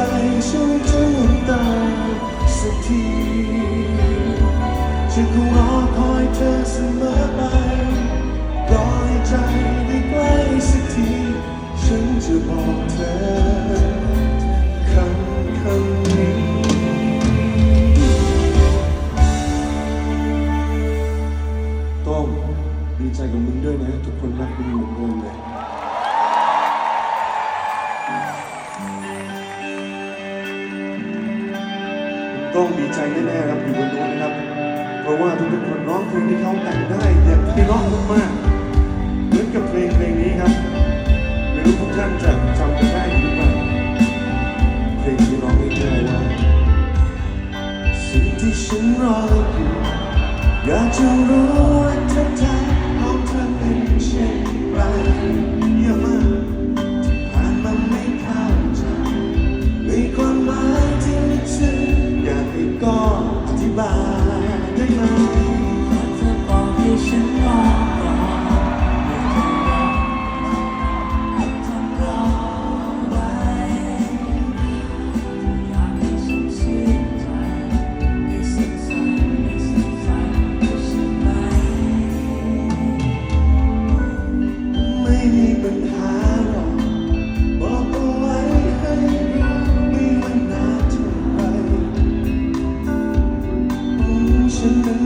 ฉันจะลืมตาสักทีฉันคงรอคอยเธอเสมอไปรอให้ใจได้ใกล้สักที ฉันจะบอกเธอคำคำนี้ต้องดีใจกับมึงด้วยนะ ทุกคนรักมึงเหมือนเดิมเลย ต้องดีใจแน่ๆครับอยู่บนนู้นนะครับ เพราะว่าทุกๆคนร้องเพลงที่เขาแต่งได้อย่างที่ร้องมากๆเหมือนกับเพลงเพลงนี้ครับไม่รู้ทุกท่านจะจำกันได้หรือเปล่าเพลงที่ร้องง่ายๆว่าสิ่งที่ฉันรออยู่อยากจะรู้ ก็อธิบายได้ไหม should